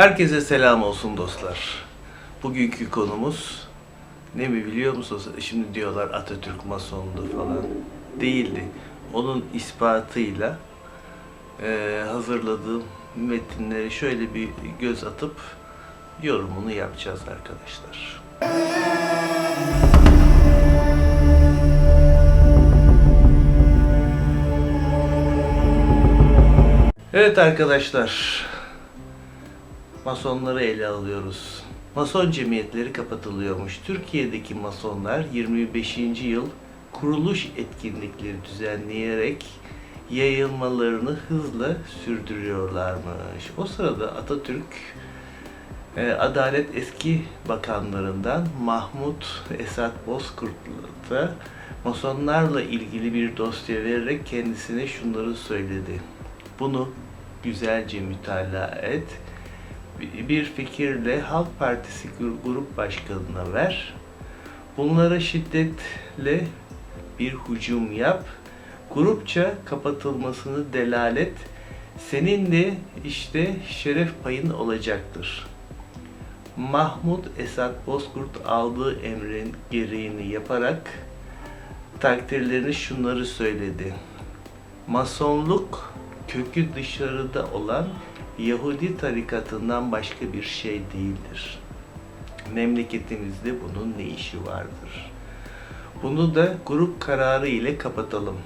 Herkese selam olsun dostlar. Bugünkü konumuz ne mi biliyor musunuz? Şimdi diyorlar Atatürk masondu falan. Değildi. Onun ispatıyla eee, hazırladığım metinleri şöyle bir göz atıp yorumunu yapacağız arkadaşlar. Evet arkadaşlar, Masonları ele alıyoruz. Mason cemiyetleri kapatılıyormuş. Türkiye'deki masonlar 25. yıl kuruluş etkinlikleri düzenleyerek yayılmalarını hızla sürdürüyorlarmış. O sırada Atatürk e, Adalet eski bakanlarından Mahmut Esat Bozkurt'a masonlarla ilgili bir dosya vererek kendisine şunları söyledi. Bunu güzelce mütalaa et. Bir fikirle Halk Partisi gru- Grup Başkanı'na ver. Bunlara şiddetle bir hücum yap. Grupça kapatılmasını delalet. Senin de işte şeref payın olacaktır. Mahmut Esat Bozkurt aldığı emrin gereğini yaparak takdirlerini şunları söyledi. Masonluk kökü dışarıda olan Yahudi tarikatından başka bir şey değildir. Memleketimizde bunun ne işi vardır? Bunu da grup kararı ile kapatalım.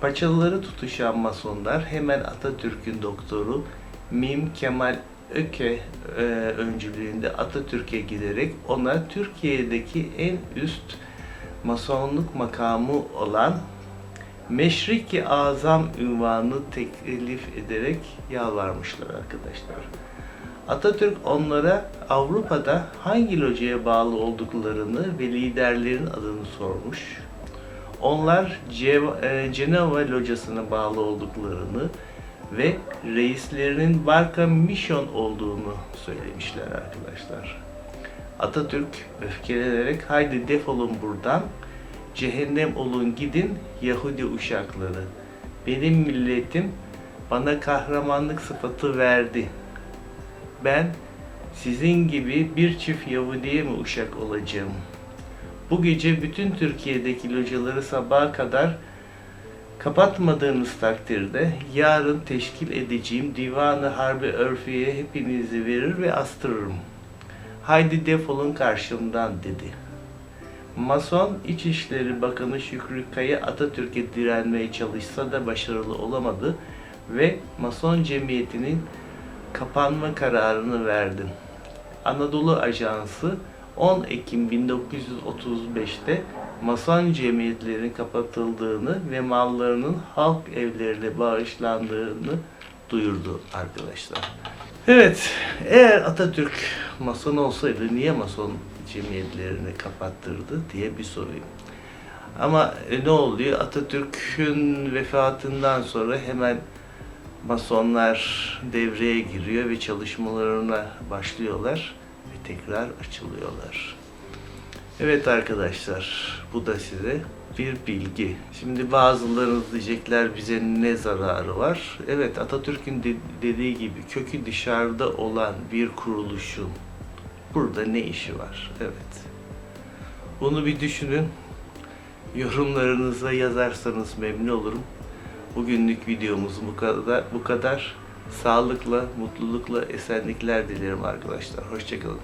Paçaları tutuşan masonlar hemen Atatürk'ün doktoru Mim Kemal Öke e, öncülüğünde Atatürk'e giderek ona Türkiye'deki en üst masonluk makamı olan Meşriki Azam ünvanını teklif ederek yalvarmışlar arkadaşlar. Atatürk onlara Avrupa'da hangi locaya bağlı olduklarını ve liderlerin adını sormuş. Onlar e, Cenova locasına bağlı olduklarını ve reislerinin Barca Mission olduğunu söylemişler arkadaşlar. Atatürk öfkelenerek haydi defolun buradan cehennem olun gidin Yahudi uşakları. Benim milletim bana kahramanlık sıfatı verdi. Ben sizin gibi bir çift Yahudiye mi uşak olacağım? Bu gece bütün Türkiye'deki locaları sabaha kadar kapatmadığınız takdirde yarın teşkil edeceğim divanı harbi örfiye hepinizi verir ve astırırım. Haydi defolun karşımdan dedi. Mason İçişleri Bakanı Şükrü Kaya Atatürk'e direnmeye çalışsa da başarılı olamadı ve Mason Cemiyeti'nin kapanma kararını verdi. Anadolu Ajansı 10 Ekim 1935'te Mason cemiyetlerinin kapatıldığını ve mallarının halk evlerine bağışlandığını duyurdu arkadaşlar. Evet, eğer Atatürk Mason olsaydı niye Mason cemiyetlerini kapattırdı diye bir sorayım. Ama e, ne oluyor? Atatürk'ün vefatından sonra hemen Masonlar devreye giriyor ve çalışmalarına başlıyorlar ve tekrar açılıyorlar. Evet arkadaşlar, bu da size bir bilgi. Şimdi bazılarınız diyecekler bize ne zararı var? Evet Atatürk'ün de- dediği gibi kökü dışarıda olan bir kuruluşun burada ne işi var? Evet. Bunu bir düşünün. Yorumlarınıza yazarsanız memnun olurum. Bugünlük videomuz bu kadar. Bu kadar. Sağlıkla, mutlulukla, esenlikler dilerim arkadaşlar. Hoşçakalın.